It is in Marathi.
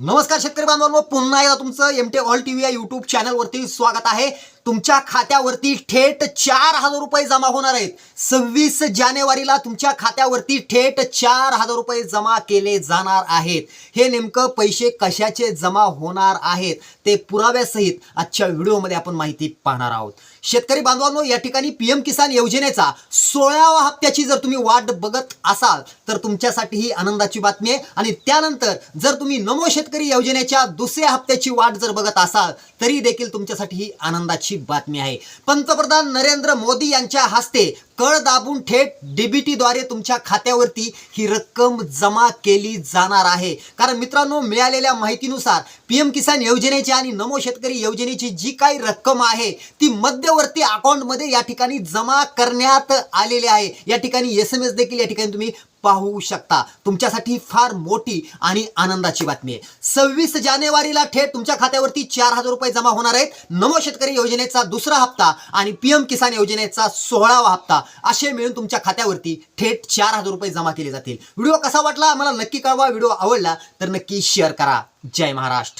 नमस्कार शेतकरी बांधवांनो पुन्हा एकदा तुमचं एमटे ऑल टी व्ही या युट्यूब चॅनलवरती स्वागत आहे. तुमच्या खात्यावरती थेट चार हजार रुपये जमा होणार आहेत. सव्वीस जानेवारीला तुमच्या खात्यावरती थेट चार हजार रुपये जमा केले जाणार आहेत. हे नेमकं पैसे कशाचे जमा होणार आहेत ते पुराव्यासहित आजच्या व्हिडिओमध्ये आपण माहिती पाहणार आहोत. शेतकरी बांधवांनो या ठिकाणी पीएम किसान योजनेचा सोळावा हप्त्याची जर तुम्ही वाट बघत असाल तर तुमच्यासाठी ही आनंदाची बातमी आहे. आणि त्यानंतर जर तुम्ही नमो शेतकरी योजनेच्या दुसऱ्या हप्त्याची वाट जर बघत असाल तरी देखील तुमच्यासाठी ही आनंदाची बातमी आहे. पंतप्रधान नरेंद्र मोदी यांच्या हस्ते कळ दाबून थेट डीबीटी द्वारे तुमच्या खात्यावरती ही रक्कम जमा केली जाणार आहे. कारण मित्रांनो मिळालेल्या माहितीनुसार पीएम किसान योजनेची आणि नमो शेतकरी योजनेची जी काही रक्कम आहे ती मध्यवर्ती अकाउंटमध्ये या ठिकाणी जमा करण्यात आलेली आहे. या ठिकाणी एस एम एस देखील या ठिकाणी तुम्ही पाहू शकता. तुमच्यासाठी फार मोठी आणि आनंदाची बातमी आहे. सव्वीस जानेवारीला थेट तुमच्या खात्यावरती चार हजार रुपये जमा होणार आहेत. नमो शेतकरी योजनेचा दुसरा हप्ता आणि पीएम किसान योजनेचा सोळावा हप्ता. असे मिळून तुमच्या खात्यावरती थेट चार हजार रुपये जमा केले जातील. व्हिडिओ कसा वाटला? मला नक्की कळवा. व्हिडिओ आवडला तर नक्की शेअर करा. जय महाराष्ट्र.